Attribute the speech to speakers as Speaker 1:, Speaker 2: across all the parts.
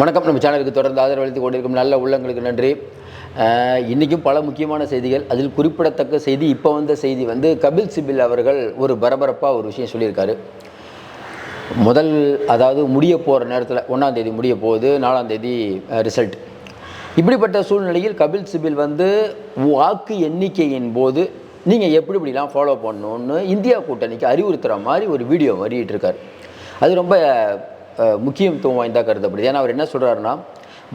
Speaker 1: வணக்கம். நம்ம சேனலுக்கு தொடர்ந்து ஆதரவளித்து கொண்டிருக்கும் நல்ல உள்ளங்களுக்கு நன்றி. இன்றைக்கும் பல முக்கியமான செய்திகள். அதில் குறிப்பிடத்தக்க செய்தி இப்போ வந்த செய்தி வந்து கபில் சிபில் அவர்கள் ஒரு பரபரப்பாக ஒரு விஷயம் சொல்லியிருக்காரு. முதல் அதாவது முடிய போகிற நேரத்தில் ஒன்றாம் தேதி முடிய போகுது நாலாம் தேதி ரிசல்ட் இப்படிப்பட்ட சூழ்நிலையில் கபில் சிபில் வந்து வாக்கு எண்ணிக்கையின் போது நீங்கள் எப்படி இப்படிலாம் ஃபாலோ பண்ணணும்னு இந்தியா கூட்டணிக்கு அறிவுறுத்துகிற மாதிரி ஒரு வீடியோ வரிகிட்டு இருக்கார் அது ரொம்ப முக்கியத்துவம் வாய்ந்தா கருதப்படுது. ஏன்னா அவர் என்ன சொல்கிறாருன்னா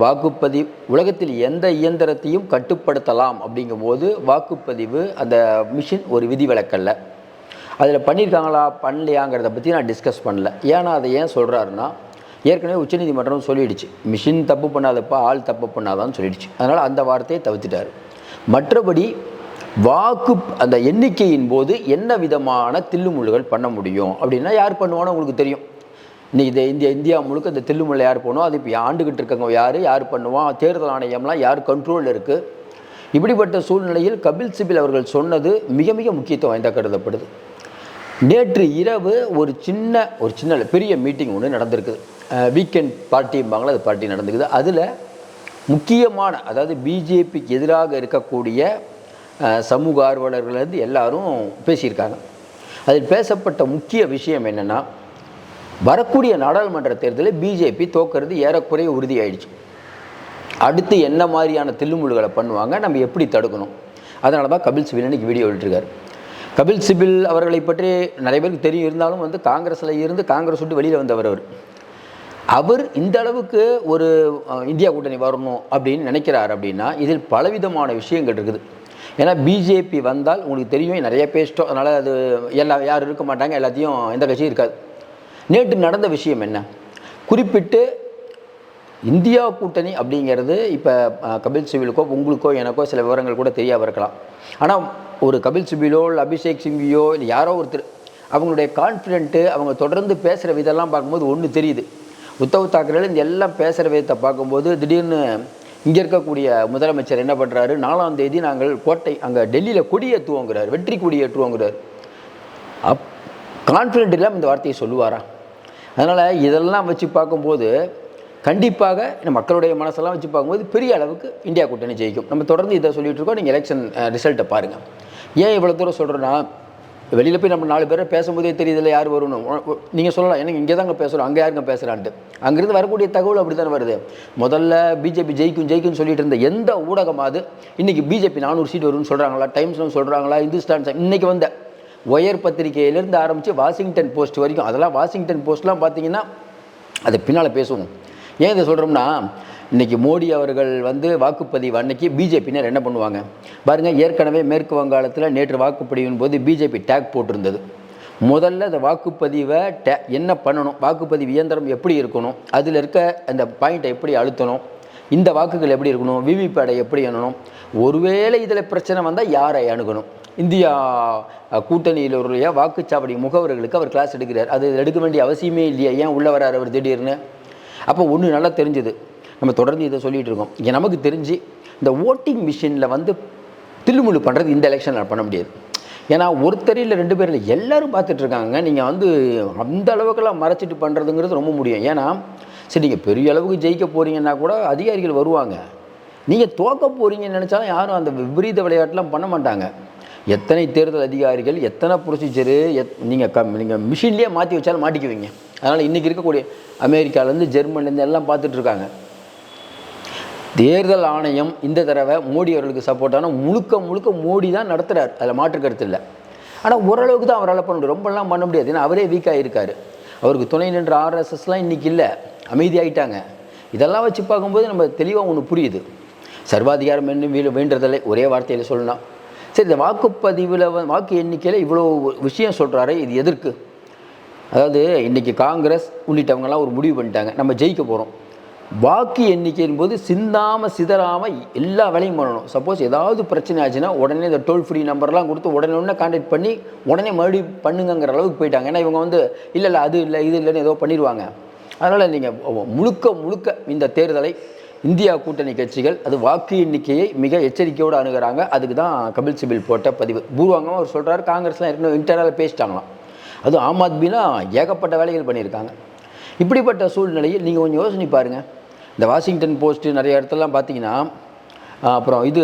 Speaker 1: வாக்குப்பதிவு உலகத்தில் எந்த இயந்திரத்தையும் கட்டுப்படுத்தலாம் அப்படிங்கும்போது வாக்குப்பதிவு அந்த மிஷின் ஒரு விதிவிலக்கல்ல. அதில் பண்ணியிருக்காங்களா பண்ணலையாங்கிறத பற்றி நான் டிஸ்கஸ் பண்ணல. ஏன்னா அதை ஏன் சொல்கிறாருன்னா ஏற்கனவே உச்சநீதிமன்றம் சொல்லிடுச்சு. மிஷின் தப்பு பண்ணாதப்பா ஆள் தப்பு பண்ணாதான்னு சொல்லிடுச்சு. அதனால் அந்த வார்த்தையை தவிர்த்துட்டார். மற்றபடி வாக்கு அந்த எண்ணிக்கையின் போது என்ன விதமான தில்லுமுள்ளுகள் பண்ண முடியும்? அப்படின்னா யார் பண்ணுவானோ உங்களுக்கு தெரியும். இன்றைக்கி இந்த இந்தியா இந்தியா முழுக்க இந்த தில்லுமுல்லை யார் போனோம் அது இப்போ ஆண்டுகிட்டு இருக்கவங்க யார் யார் பண்ணுவான் தேர்தல் ஆணையம்லாம் யார் கண்ட்ரோலில் இருக்குது இப்படிப்பட்ட சூழ்நிலையில் கபில் சிபில் அவர்கள் சொன்னது மிக மிக முக்கியத்துவம் வாய்ந்த கருதப்படுது. நேற்று இரவு ஒரு சின்ன ஒரு சின்ன பெரிய மீட்டிங் ஒன்று நடந்திருக்குது. வீக்கெண்ட் பார்ட்டிம்பாங்களா அது பார்ட்டி நடந்துக்குது. அதில் முக்கியமான அதாவது பிஜேபிக்கு எதிராக இருக்கக்கூடிய சமூக சமூக ஆர்வலர்கள்லேருந்து எல்லாரும் பேசியிருக்காங்க. அதில் பேசப்பட்ட முக்கிய விஷயம் என்னென்னா வரக்கூடிய நாடாளுமன்ற தேர்தலில் பிஜேபி தோக்கிறது ஏறக்குறைய உறுதியாயிடுச்சு. அடுத்து என்ன மாதிரியான தில்லுமுழுகளை பண்ணுவாங்க நம்ம எப்படி தடுக்கணும்? அதனால தான் கபில் சிபில் இன்னைக்கு வீடியோ விட்டுருக்காரு கபில் சிபில் அவர்களை பற்றி நிறைய பேருக்கு தெரியும். இருந்தாலும் வந்து காங்கிரஸில் இருந்து காங்கிரஸ் விட்டு வெளியில் வந்தவர் அவர். அவர் இந்த அளவுக்கு ஒரு இந்தியா கூட்டணி வரணும் அப்படின்னு நினைக்கிறார் அப்படின்னா இதில் பலவிதமான விஷயங்கள் இருக்குது. ஏன்னா பிஜேபி வந்தால் உங்களுக்கு தெரியும் நிறைய பேசிட்டோம் அதனால் அது எல்லா யாரும் இருக்க மாட்டாங்க எல்லாத்தையும் எந்த கட்சியும் இருக்காது. நேற்று நடந்த விஷயம் என்ன? குறிப்பிட்டு இந்தியா கூட்டணி அப்படிங்கிறது இப்போ கபில் சிபிலுக்கோ உங்களுக்கோ எனக்கோ சில விவரங்கள் கூட தெரியாமல் இருக்கலாம். ஆனால் ஒரு கபில் சிபிலோ இல்லை அபிஷேக் சிங்கியோ இல்லை யாரோ ஒருத்தர் அவங்களுடைய கான்ஃபிடென்ட்டு அவங்க தொடர்ந்து பேசுகிற விதெல்லாம் பார்க்கும்போது ஒன்று தெரியுது. உத்தவ் தாக்கரேல இந்த எல்லாம் பேசுகிற விதத்தை பார்க்கும்போது திடீர்னு இங்கே இருக்கக்கூடிய முதலமைச்சர் என்ன பண்ணுறாரு நாலாம் தேதி நாங்கள் கோட்டை அங்கே டெல்லியில் கொடியேற்றுவோங்கிறார் வெற்றி கொடியேற்றுவோங்கிறார் அப் கான்ஃபிடென்ட் இல்லாமல் இந்த வார்த்தையை சொல்லுவாரா? அதனால் இதெல்லாம் வச்சு பார்க்கும்போது கண்டிப்பாக மக்களுடைய மனசெல்லாம் வச்சு பார்க்கும்போது பெரிய அளவுக்கு இந்தியா கூட்டணி ஜெயிக்கும். நம்ம தொடர்ந்து இதை சொல்லிட்டு இருக்கோம். நீங்கள் எலெக்ஷன் ரிசல்ட்டை பாருங்கள் ஏன் இவ்வளோ தூரம் சொல்கிறேன்னா வெளியில் போய் நம்ம நாலு பேரை பேசும்போதே தெரியுதில்ல யார் வரணும் நீங்கள் சொல்லலாம். எனக்கு இங்கே தாங்க பேசுகிறோம் அங்கே யாருங்க பேசுகிறான்ட்டு அங்கேருந்து வரக்கூடிய தகவல் அப்படி தானே வருது. முதல்ல பிஜேபி ஜெயிக்கும் ஜெயிக்கும்னு சொல்லிட்டு இருந்த எந்த ஊடகமாவது இன்றைக்கி பிஜேபி நானூறு சீட் வரும்னு சொல்கிறாங்களா டைம்ஸ்னு சொல்கிறாங்களா இந்துஸ்தான் டைம் இன்னைக்கு வந்த ஒயர் பத்திரிகையிலேருந்து ஆரம்பித்து வாஷிங்டன் போஸ்ட் வரைக்கும் அதெல்லாம் வாஷிங்டன் போஸ்ட்லாம் பார்த்தீங்கன்னா அது பின்னால் பேசுவோம். ஏன் இதை சொல்கிறோம்னா இன்றைக்கி மோடி அவர்கள் வந்து வாக்குப்பதிவு அன்னைக்கு பிஜேபினர் என்ன பண்ணுவாங்க? பாருங்கள் ஏற்கனவே மேற்கு வங்காளத்தில் நேற்று வாக்குப்பதிவின் போது பிஜேபி டேக் போட்டிருந்தது. முதல்ல அந்த வாக்குப்பதிவை டே என்ன பண்ணணும்? வாக்குப்பதிவு இயந்திரம் எப்படி இருக்கணும்? அதில் இருக்க அந்த பாயிண்ட்டை எப்படி அழுத்தணும்? இந்த வாக்குகள் எப்படி இருக்கணும்? விவிபேடை எப்படி எண்ணணும்? ஒருவேளை இதில் பிரச்சனை வந்தால் யாரை அணுகணும்? இந்தியா கூட்டணியிலுடைய கூட்டணியில் உள்ள வாக்குச்சாவடி முகவர்களுக்கு அவர் கிளாஸ் எடுக்கிறார். அது எடுக்க வேண்டிய அவசியமே இல்லையா. ஏன் உள்ள வரார் அவர் திடீர்னு? அப்போ ஒன்று நல்லா தெரிஞ்சுது. நம்ம தொடர்ந்து இதை சொல்லிகிட்டு இருக்கோம். இங்கே நமக்கு தெரிஞ்சு இந்த ஓட்டிங் மிஷினில் வந்து தில்லுமுள்ளு பண்ணுறது இந்த எலெக்ஷனில் பண்ண முடியாது. ஏன்னா ஒருத்தர் இல்லை ரெண்டு பேர் இல்லை எல்லாரும் பார்த்துட்ருக்காங்க நீங்கள் வந்து அந்த அளவுக்கெல்லாம் மறைச்சிட்டு பண்ணுறதுங்கிறது ரொம்ப முடியும். ஏன்னா சரி நீங்கள் பெரிய அளவுக்கு ஜெயிக்க போகிறீங்கன்னா கூட அதிகாரிகள் வருவாங்க. நீங்கள் தோக்க போகிறீங்கன்னு நினச்சாலும் யாரும் அந்த விபரீத விளையாட்டுலாம் பண்ண மாட்டாங்க. எத்தனை தேர்தல் அதிகாரிகள் எத்தனை ப்ரொசீஜரு எத் நீங்கள் க நீங்கள் மிஷின்லேயே மாற்றி வச்சாலும் மாட்டிக்குவீங்க. அதனால் இன்றைக்கி இருக்கக்கூடிய அமெரிக்காலேருந்து ஜெர்மன்லேருந்து எல்லாம் பார்த்துட்ருக்காங்க தேர்தல் ஆணையம் இந்த தடவை மோடி அவர்களுக்கு சப்போர்ட்டான முழுக்க முழுக்க மோடி தான் நடத்துகிறார் அதில் மாற்று கருத்து இல்லை. ஆனால் ஓரளவுக்கு தான் அவரால் பண்ண முடியும். ரொம்பலாம் பண்ண முடியாது. ஏன்னா அவரே வீக்காக இருக்கார் அவருக்கு துணை நின்ற ஆர்எஸ்எஸ்லாம் இன்றைக்கி இல்லை. அமைதியாயிட்டாங்க. இதெல்லாம் வச்சு பார்க்கும்போது நம்ம தெளிவாக ஒன்று புரியுது. சர்வாதிகாரம் என்ன வீழ வேண்டதில்லை ஒரே வார்த்தையில் சொல்லலாம் சரி இந்த வாக்குப்பதிவில் வாக்கு எண்ணிக்கையில் இவ்வளோ விஷயம் சொல்கிறாரு இது எதற்கு? அதாவது இன்றைக்கி காங்கிரஸ் உள்ளிட்டவங்கெல்லாம் ஒரு முடிவு பண்ணிட்டாங்க நம்ம ஜெயிக்க போகிறோம் வாக்கு எண்ணிக்கையின் போது சிந்தாமல் சிதறாமல் எல்லா வேலையும் பண்ணணும். சப்போஸ் ஏதாவது பிரச்சனை ஆச்சுன்னா உடனே இந்த டோல் ஃப்ரீ நம்பர்லாம் கொடுத்து உடனே உடனே கான்டாக்ட் பண்ணி உடனே மறுபடியும் பண்ணுங்கங்கிற அளவுக்கு போயிட்டாங்க. ஏன்னா இவங்க வந்து இல்லை இல்லை அது இல்லை இது இல்லைன்னு ஏதோ பண்ணிடுவாங்க அதனால் நீங்கள் முழுக்க முழுக்க இந்த தேர்தலை இந்தியா கூட்டணி கட்சிகள் அது வாக்கு எண்ணிக்கையை மிக எச்சரிக்கையோடு அணுகிறாங்க. அதுக்கு தான் கபில் சிபில் போட்ட பதிவு. பூர்வாங்கமாக அவர் சொல்கிறார் காங்கிரஸ்லாம் ஏற்கனவே இன்டர்னலாக பேசிட்டாங்களாம். அதுவும் ஆம் ஆத்மிலாம் ஏகப்பட்ட வேலைகள் பண்ணியிருக்காங்க. இப்படிப்பட்ட சூழ்நிலையில் நீங்கள் கொஞ்சம் யோசனை பாருங்கள் இந்த வாஷிங்டன் போஸ்ட்டு நிறைய இடத்துலலாம் பார்த்தீங்கன்னா அப்புறம் இது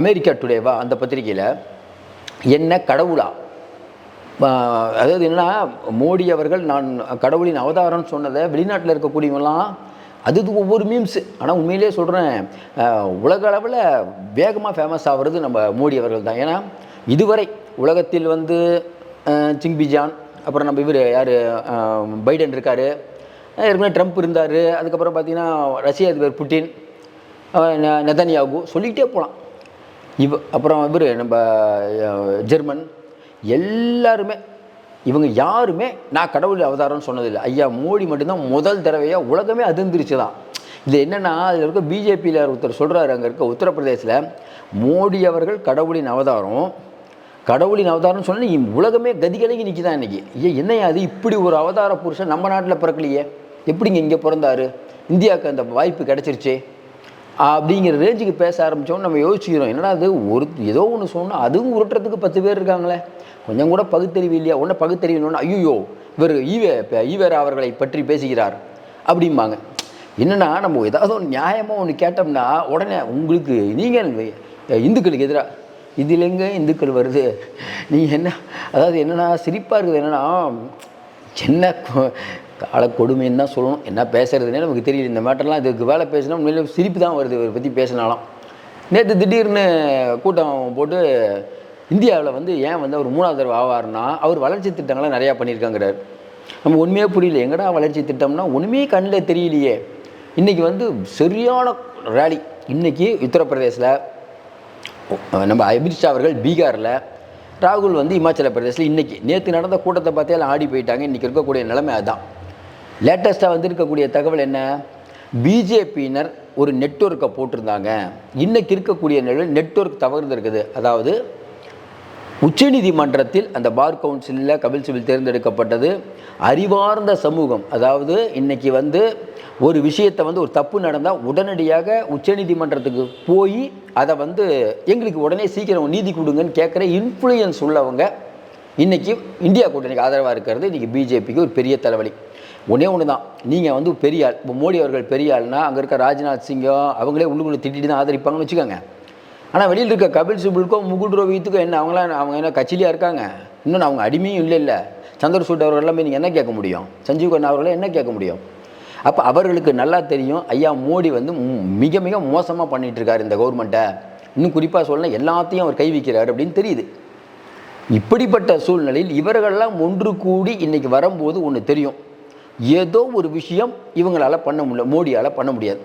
Speaker 1: அமெரிக்கா டுடேவா அந்த பத்திரிக்கையில் என்ன கடவுளா? அதாவது என்னன்னா மோடி அவர்கள் நான் கடவுளின் அவதாரம்னு சொன்னதை வெளிநாட்டில் இருக்கக்கூடியவங்களாம் அது ஒவ்வொரு மீம்ஸ் ஆனால் உண்மையிலேயே சொல்கிறேன் உலக அளவில் வேகமாக ஃபேமஸ் ஆகிறது நம்ம மோடி அவர்கள் தான். ஏன்னா இதுவரை உலகத்தில் வந்து சிங்பிஜான் அப்புறம் நம்ம இவர் யார் பைடன் இருக்கார் ஏற்கனவே ட்ரம்ப் இருந்தார் அதுக்கப்புறம் பார்த்தீங்கன்னா ரஷ்ய அதிபர் புட்டின் நெதன்யாகு சொல்லிக்கிட்டே போகலாம் இவ் அப்புறம் இவர் நம்ம ஜெர்மன் எல்லாருமே இவங்க யாருமே நான் கடவுள் அவதாரம்னு சொன்னதில்லை. ஐயா மோடி மட்டும்தான் முதல் தடவையாக உலகமே அதிர்ந்துருச்சு தான் இது என்னென்னா அதில் இருக்க பிஜேபியில் ஒருத்தர் சொல்கிறாரு அங்கே இருக்க உத்தரப்பிரதேசில் மோடி அவர்கள் கடவுளின் அவதாரம் கடவுளின் அவதாரம்னு சொன்னால் இம் உலகமே கதிகலங்கி நிற்கிதான் இன்றைக்கி ஏன் என்னையா அது? இப்படி ஒரு அவதார புருஷன் நம்ம நாட்டில் பிறக்கலையே. எப்படிங்க இங்கே பிறந்தாரு? இந்தியாவுக்கு அந்த வாய்ப்பு கிடச்சிருச்சே. அப்படிங்கிற ரேஞ்சுக்கு பேச ஆரம்பித்தோன்னு நம்ம யோசிக்கிறோம் என்னடா அது ஒரு ஏதோ ஒன்று சொன்னால் அதுவும் உருட்டுறதுக்கு பத்து பேர் இருக்காங்களே. கொஞ்சம் கூட பகுத்தறிவு இல்லையா? ஒன்று பகுத்தறிவுன்னு ஐயோ இவர் ஈவே ஈவேரா அவர்களை பற்றி பேசுகிறார் அப்படிம்பாங்க. என்னென்னா நம்ம ஏதாவது ஒன்று நியாயமாக ஒன்று கேட்டோம்னா உடனே உங்களுக்கு நீங்கள் இந்துக்களுக்கு எதிராக இதில் எங்கே இந்துக்கள் வருது? நீங்கள் என்ன அதாவது என்னன்னா சிரிப்பாக இருக்குது. என்னென்னா என்ன கால கொடுமைன்னு தான் சொல்லணும். என்ன பேசுறதுனே நமக்கு தெரியல. இந்த மேட்டர்லாம் இதுக்கு வேலை பேசினா உண்மையிலே சிரிப்பு தான் வருது இவரை பற்றி பேசினாலும். நேற்று திடீர்னு கூட்டம் போட்டு இந்தியாவில் வந்து ஏன் வந்து அவர் மூணாவது தடவை ஆவார்னா அவர் வளர்ச்சி திட்டங்கள்லாம் நிறையா பண்ணியிருக்காங்கிறார். நம்ம உண்மையே புரியல. எங்கடா வளர்ச்சி திட்டம்னா ஒன்றுமே கண்ணில் தெரியலையே. இன்றைக்கி வந்து சரியான ரேலி இன்றைக்கி உத்தரப்பிரதேசில் நம்ம அமித்ஷா அவர்கள் பீகாரில் ராகுல் வந்து இமாச்சல பிரதேசில் இன்றைக்கி நேற்று நடந்த கூட்டத்தை பார்த்தே எல்லாம் ஆடி போயிட்டாங்க. இன்றைக்கி இருக்கக்கூடிய நிலைமை அதுதான் லேட்டஸ்ட்டாக வந்திருக்கக்கூடிய தகவல் என்ன? பிஜேபியினர் ஒரு நெட்வொர்க்கை போட்டிருந்தாங்க. இன்றைக்கி இருக்கக்கூடிய நிலையில் நெட்வொர்க் தவறு இருக்குது அதாவது உச்சநீதிமன்றத்தில் அந்த பார் கவுன்சிலில் கபில் சிபில் தேர்ந்தெடுக்கப்பட்டது அறிவார்ந்த சமூகம். அதாவது இன்றைக்கி வந்து ஒரு விஷயத்தை வந்து ஒரு தப்பு நடந்தால் உடனடியாக உச்சநீதிமன்றத்துக்கு போய் அதை வந்து எங்களுக்கு உடனே சீக்கிரம் நீதி கொடுங்கன்னு கேட்குற இன்ஃப்ளூயன்ஸ் உள்ளவங்க இன்றைக்கி இந்தியா கூட்டணிக்கு ஆதரவாக இருக்கிறது. இன்றைக்கி பிஜேபிக்கு ஒரு பெரிய தலைவலி. ஒன்றே ஒன்று தான் நீங்கள் வந்து பெரிய ஆள் இப்போ மோடி அவர்கள் பெரிய ஆள்னா அங்கே இருக்க ராஜ்நாத் சிங்கோ அவங்களே உள்ளுக்குள்ள திட்டிட்டு தான் ஆதரிப்பாங்கன்னு வச்சுக்கோங்க. ஆனால் வெளியில் இருக்க கபில் சிபிலுக்கும் முகுல் ரோஹித்துக்கும் என்ன அவங்களாம் அவங்க என்ன கட்சியிலையாக இருக்காங்க? இன்னும் அவங்க அடிமையும் இல்லை இல்லை. சந்திரசூட் அவர்கள் எல்லாமே நீங்கள் என்ன கேட்க முடியும்? சஞ்சீவ் கண்ணா அவர்களை என்ன கேட்க முடியும்? அப்போ அவர்களுக்கு நல்லா தெரியும் ஐயா மோடி வந்து மிக மிக மோசமாக பண்ணிகிட்டு இருக்காரு இந்த கவர்மெண்ட்டை இன்னும் குறிப்பாக சொல்லணும் எல்லாத்தையும் அவர் கைவிக்கிறார் அப்படின்னு தெரியுது. இப்படிப்பட்ட சூழ்நிலையில் இவர்களெல்லாம் ஒன்று கூடி இன்றைக்கி வரும்போது ஒன்று தெரியும். ஏதோ ஒரு விஷயம் இவங்களால பண்ண முடியல மோடியால் பண்ண முடியாது.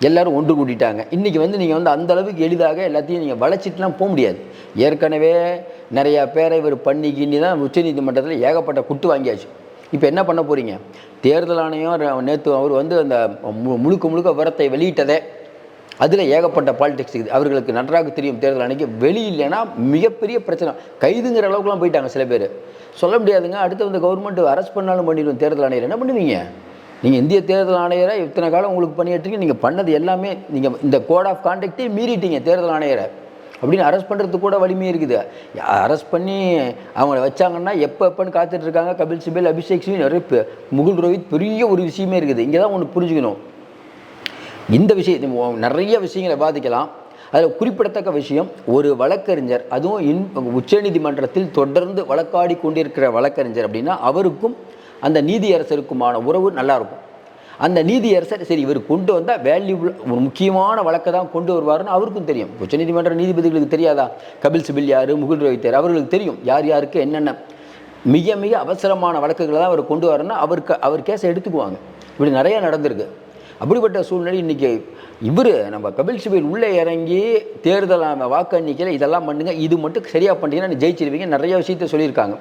Speaker 1: எல்லோரும் ஒன்று கூட்டிட்டாங்க இன்றைக்கி வந்து நீங்கள் வந்து அந்த அளவுக்கு எளிதாக எல்லாத்தையும் நீங்கள் வளைச்சிட்டுலாம் போக முடியாது. ஏற்கனவே நிறையா பேரை இவர் பண்ணி கிண்ணி தான் உச்சநீதிமன்றத்தில் ஏகப்பட்ட குட்டு வாங்கியாச்சு. இப்போ என்ன பண்ண போகிறீங்க தேர்தல் ஆணையம் நேற்று அவர் வந்து அந்த மு- முழுக்க முழுக்க விவரத்தை வெளியிட்டதே அதில் ஏகப்பட்ட பாலிடிக்ஸ் இருக்குது. அவர்களுக்கு நன்றாக தெரியும் தேர்தல் அன்றைக்கி வெளியில்லைன்னா மிகப்பெரிய பிரச்சனை. கைதுங்கிற அளவுக்குலாம் போயிட்டாங்க சில பேர். சொல்ல முடியாதுங்க. அடுத்து வந்து கவர்மெண்ட் அரெஸ்ட் பண்ணாலும் பண்ணிடுவோம் தேர்தல் ஆணையர். என்ன பண்ணுவீங்க? நீங்கள் இந்திய தேர்தல் ஆணையரை இத்தனை காலம் உங்களுக்கு பண்ணிட்டுருக்கீங்க நீங்கள் பண்ணது எல்லாமே நீங்கள் இந்த கோட் ஆஃப் கான்டக்டே மீறிட்டீங்க தேர்தல் ஆணையரை. அப்படின்னு அரெஸ்ட் பண்ணுறதுக்கு கூட வலிமை இருக்குது. அரெஸ்ட் பண்ணி அவங்கள வச்சாங்கன்னா எப்போ எப்போன்னு காத்துட்ருக்காங்க கபில் சிபில் அபிஷேக் சிங் நிறைய முகுல் ரோஹித் பெரிய ஒரு விஷயமே இருக்குது. இங்கே தான் ஒன்று புரிஞ்சுக்கணும். இந்த விஷயத்தை நிறைய விஷயங்களை பாதிக்கலாம் அதில் குறிப்பிடத்தக்க விஷயம் ஒரு வழக்கறிஞர் அதுவும் இன் உச்சநீதிமன்றத்தில் தொடர்ந்து வழக்காடி கொண்டிருக்கிற வழக்கறிஞர் அப்படின்னா அவருக்கும் அந்த நீதியரசருக்குமான உறவு நல்லாயிருக்கும். அந்த நீதியரசர் சரி இவர் கொண்டு வந்தால் வேல்யூபிள் ஒரு முக்கியமான வழக்கை தான் கொண்டு வருவாருன்னு அவருக்கும் தெரியும். உச்சநீதிமன்ற நீதிபதிகளுக்கு தெரியாதா? கபில் சிபில் யார்? முகுல் ரோஹித் அவர்களுக்கு தெரியும். யார் யாருக்கு என்னென்ன மிக மிக அவசரமான வழக்குகளை தான் அவர் கொண்டு வரணும்னா அவருக்கு அவர் கேஸை எடுத்துக்குவாங்க. இப்படி நிறைய நடந்திருக்கு. அப்படிப்பட்ட சூழ்நிலை இன்றைக்கி இவர் நம்ம கபில் சிபில் உள்ளே இறங்கி தேர்தல் வாக்கு எண்ணிக்கையில் இதெல்லாம் பண்ணுங்கள் இது மட்டும் சரியாக பண்ணிட்டீங்கன்னா ஜெயிச்சிருவீங்க. நிறைய விஷயத்த சொல்லியிருக்காங்க.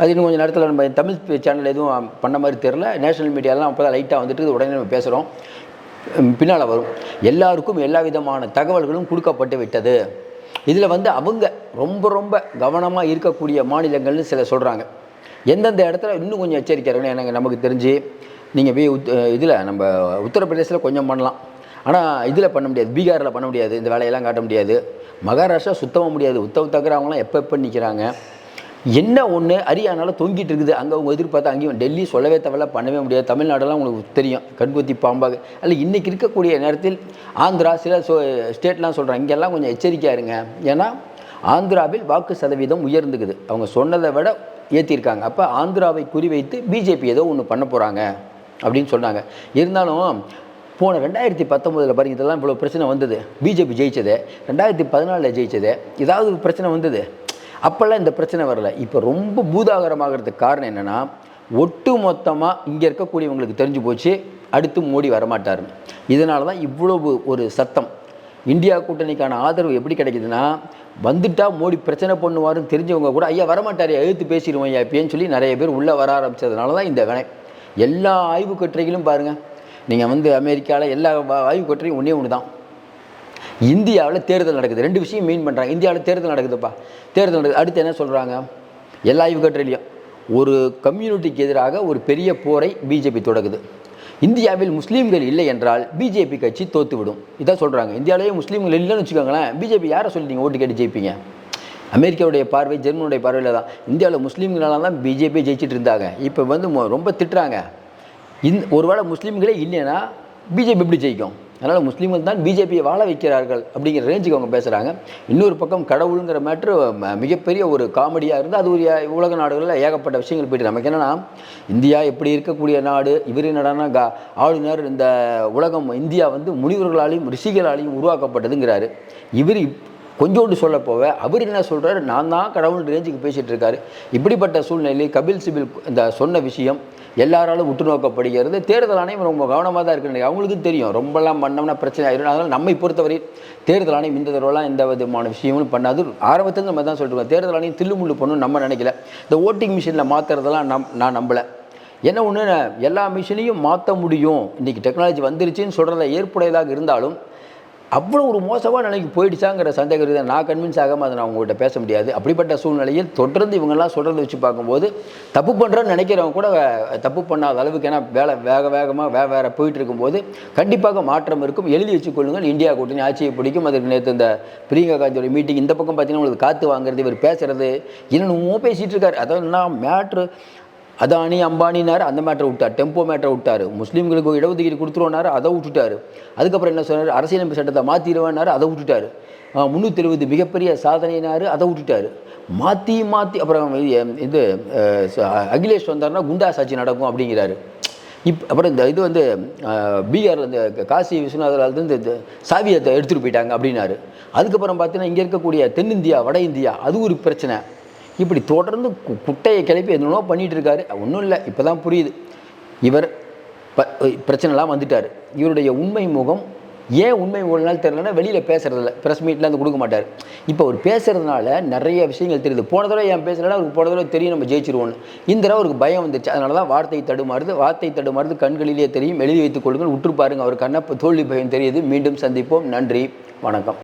Speaker 1: அது இன்னும் கொஞ்சம் நேரத்தில் நம்ம தமிழ் சேனல் எதுவும் பண்ண மாதிரி தெரில நேஷனல் மீடியாலாம் அப்போ தான் லைட்டாக வந்துட்டு உடனே நம்ம பேசுகிறோம் பின்னால் வரும். எல்லாருக்கும் எல்லா விதமான தகவல்களும் கொடுக்கப்பட்டு விட்டது. இதில் வந்து அவங்க ரொம்ப ரொம்ப கவனமாக இருக்கக்கூடிய மாநிலங்கள்னு சில சொல்கிறாங்க எந்தெந்த இடத்துல இன்னும் கொஞ்சம் எச்சரிக்கை இருக்கணும் எனக்கு நமக்கு தெரிஞ்சு. நீங்கள் போய் உத் இதில் நம்ம உத்தரப்பிரதேசத்தில் கொஞ்சம் பண்ணலாம். ஆனால் இதில் பண்ண முடியாது. பீகாரில் பண்ண முடியாது. இந்த வேலையெல்லாம் காட்ட முடியாது. மகாராஷ்டிரா சுத்தமாக முடியாது. உத்தவ் தாக்கரே அவங்களாம் எப்போ எப்போ நிற்கிறாங்க என்ன ஒன்று அரியானாலும் தொங்கிட்டு இருக்குது. அங்கே அவங்க எதிர்பார்த்தா அங்கேயும் டெல்லி சொல்லவே தவிர பண்ணவே முடியாது. தமிழ்நாடெல்லாம் உங்களுக்கு தெரியும். கண்கொத்தி பாம்பாக. அல்ல இன்றைக்கி இருக்கக்கூடிய நேரத்தில் ஆந்திரா சில சோ ஸ்டேட்லாம் சொல்கிறாங்க இங்கெல்லாம் கொஞ்சம் எச்சரிக்கையாக இருங்க. ஏன்னா ஆந்திராவில் வாக்கு சதவீதம் உயர்ந்துக்குது. அவங்க சொன்னதை விட ஏற்றிருக்காங்க அப்போ ஆந்திராவை குறிவைத்து பிஜேபி ஏதோ ஒன்று பண்ண போகிறாங்க அப்படின்னு சொன்னாங்க. இருந்தாலும் போன ரெண்டாயிரத்தி பத்தொம்போதில் பாருங்க இதெல்லாம் இவ்வளோ பிரச்சனை வந்தது. பிஜேபி ஜெயிச்சது. ரெண்டாயிரத்தி பதினாலில் ஜெயிச்சது. ஏதாவது ஒரு பிரச்சனை வந்தது. அப்போல்லாம் இந்த பிரச்சனை வரல. இப்போ ரொம்ப பூதாகரமாகிறதுக்கு காரணம் என்னென்னா ஒட்டு மொத்தமாக இங்கே இருக்கக்கூடியவங்களுக்கு தெரிஞ்சு போச்சு அடுத்து மோடி வரமாட்டார். இதனால தான் இவ்வளவு ஒரு சத்தம். இந்தியா கூட்டணிக்கான ஆதரவு எப்படி கிடைக்குதுன்னா வந்துட்டா மோடி பிரச்சனை பண்ணுவாருன்னு தெரிஞ்சவங்க கூட ஐயா வரமாட்டார் எழுத்து பேசிடுவோம் ஐயா இப்பேன்னு சொல்லி நிறைய பேர் உள்ளே வர ஆரம்பிச்சதுனால தான் இந்த வினை எல்லா ஆய்வு கட்டுரைகளும் பாருங்கள் நீங்கள் வந்து அமெரிக்காவில் எல்லா ஆய்வு கட்டுரையும் ஒன்றே ஒன்று தான் இந்தியாவில் தேர்தல் நடக்குது. ரெண்டு விஷயம் மீன் பண்ணுறாங்க இந்தியாவில் தேர்தல் நடக்குதுப்பா. தேர்தல் நடக்குது. அடுத்து என்ன சொல்கிறாங்க எல்லா ஆய்வு கட்டுரையிலையும். ஒரு கம்யூனிட்டிக்கு எதிராக ஒரு பெரிய போரை பிஜேபி தொடங்குது இந்தியாவில் முஸ்லீம்கள் இல்லை என்றால் பிஜேபி கட்சி தோத்துவிடும். இதான் சொல்கிறாங்க இந்தியாவிலேயே முஸ்லீம்கள் இல்லைன்னு வச்சுக்கோங்களேன். பிஜேபி யாரை சொல்லி நீங்கள் ஓட்டு கேட்டு ஜெயிப்பீங்க? அமெரிக்காவுடைய பார்வை ஜெர்மனுடைய பார்வையில் தான். இந்தியாவில் முஸ்லீம்களால தான் பிஜேபி ஜெயிச்சுட்டு இருந்தாங்க. இப்போ வந்து மொ- ரொம்ப திட்டுறாங்க. இந் ஒருவேளை முஸ்லீம்களே இல்லைன்னா பிஜேபி எப்படி ஜெயிக்கும்? அதனால் முஸ்லீம்கள் தான் பிஜேபியை வாழ வைக்கிறார்கள் அப்படிங்கிற ரேஞ்சுக்கு அவங்க பேசுகிறாங்க இன்னொரு பக்கம் கடவுளுங்கிற மேட்ரு மிகப்பெரிய ஒரு காமெடியாக இருந்து அது ஒரு உலக நாடுகளில் ஏகப்பட்ட விஷயங்கள் போயிட்டு நமக்கு என்னென்னா இந்தியா எப்படி இருக்கக்கூடிய நாடு இவர் என்னடான்னா கா ஆளுநர் இந்த உலகம் இந்தியா வந்து முனிவர்களாலையும் ரிஷிகளாலையும் உருவாக்கப்பட்டதுங்கிறாரு. இவர் கொஞ்சோண்டு சொல்ல போவ. அவர் என்ன சொல்கிறார் நான் தான் கடவுள் ரேஞ்சுக்கு பேசிகிட்டு இருக்காரு இப்படிப்பட்ட சூழ்நிலையில் கபில் சிபில் இந்த சொன்ன விஷயம் எல்லாராலும் உற்று நோக்கப்படுகிறது தேர்தல் ஆணையம் ரொம்ப கவனமாக தான் இருக்கு அவங்களுக்கும் தெரியும். ரொம்பலாம் பண்ணோம்னா பிரச்சனை ஆயிரும் அதனால் நம்மை பொறுத்தவரை தேர்தல் ஆணையம் இந்த தடவைலாம் எந்த விதமான விஷயமும் பண்ணாது. ஆரம்பத்தில் நம்ம தான் சொல்லிட்டு தேர்தல் ஆணையம் தில்லுமுள்ளு பண்ணணும் நம்ம நினைக்கல. இந்த ஓட்டிங் மிஷினில் மாற்றுறதெல்லாம் நம் நான் நம்பலை. என்ன ஒன்று எல்லா மிஷினையும் மாற்ற முடியும். இன்றைக்கி டெக்னாலஜி வந்துருச்சுன்னு சொல்கிறத ஏற்புடையதாக இருந்தாலும் அவ்வளோ ஒரு மோசமான நிலைக்கு போயிடுச்சாங்கிற சந்தேகம் இருக்குது. நான் கன்வின்ஸ் ஆகாமல் அதை நான் உங்கள்கிட்ட பேச முடியாது. அப்படிப்பட்ட சூழ்நிலையில் தொடர்ந்து இவங்கெல்லாம் சொல்கிறத வச்சு பார்க்கும்போது தப்பு பண்ணுறேன்னு நினைக்கிறவங்க கூட தப்பு பண்ணாத அளவுக்கு ஏன்னா வேலை வேக வேகமாக வே வேறு போயிட்டு இருக்கும்போது கண்டிப்பாக மாற்றம் இருக்கும். எழுதி வச்சுக்கொள்ளுங்கள் இந்தியா கூட்டணி ஆட்சியை பிடிக்கும். அதுக்கு நேற்று இந்த பிரியங்கா காந்தியோட மீட்டிங் இந்த பக்கம் பார்த்தீங்கன்னா உங்களுக்கு காற்று வாங்குறது இவர் பேசுறது என்னென்னமோ பேசிகிட்டு இருக்கார். அதாவது நான் மேட்ரு அதானி அம்பானினார் அந்த மேட்டரை விட்டார். டெம்போ மேட்டரை விட்டார். முஸ்லீம்களுக்கு இடஒதுக்கீடு கொடுத்துருவோனாரு அதை விட்டுட்டார். அதுக்கப்புறம் என்ன சொன்னார்? அரசியலமைப்பு சட்டத்தை மாற்றிடுவேனாரு அதை விட்டுட்டார். முந்நூற்றி எழுபது மிகப்பெரிய சாதனையினார் அதை விட்டுட்டார். மாற்றி மாற்றி அப்புறம் இது- ச- அகிலேஷ் வந்தாருன்னா குண்டா சாட்சி நடக்கும் அப்படிங்கிறாரு. இப் அப்புறம் இந்த இது வந்து பீகார் இந்த காசி விஸ்வநாதர்லேருந்து இந்த சாவியத்தை எடுத்துகிட்டு போயிட்டாங்க அப்படின்னாரு. அதுக்கப்புறம் பார்த்தீங்கன்னா இங்கே இருக்கக்கூடிய தென்னிந்தியா வட இந்தியா அது ஒரு பிரச்சனை. இப்படி தொடர்ந்து கு- குட்டையை கிளப்பி எதுனோ பண்ணிகிட்டு இருக்காரு ஒன்றும் இல்லை இப்போ தான் புரியுது. இவர் ப பிரச்சனைலாம் வந்துட்டார். இவருடைய உண்மை முகம் ஏன் உண்மை முகம்னாலும் தெரியலன்னா வெளியில் பேசுறதில்ல. ப்ரெஸ் மீட்லாம் வந்து கொடுக்க மாட்டார். இப்போ அவர் பேசுகிறதுனால நிறைய விஷயங்கள் தெரியுது. போன தடவை ஏன் பேசுறதுனால அவருக்கு போன தடவை தெரியும் நம்ம ஜெயிச்சிருவோன்னு இந்த தடவை அவருக்கு பயம் வந்துருச்சு. அதனால தான் வார்த்தை தடுமாறுது. வார்த்தை தடுமாறுது கண்களிலே தெரியும். எழுதி வைத்துக் கொள்ளுங்கள். உற்று பாருங்கள் அவர் கண்ணப்ப தோல்வி பயம் தெரியுது. மீண்டும் சந்திப்போம். நன்றி. வணக்கம்.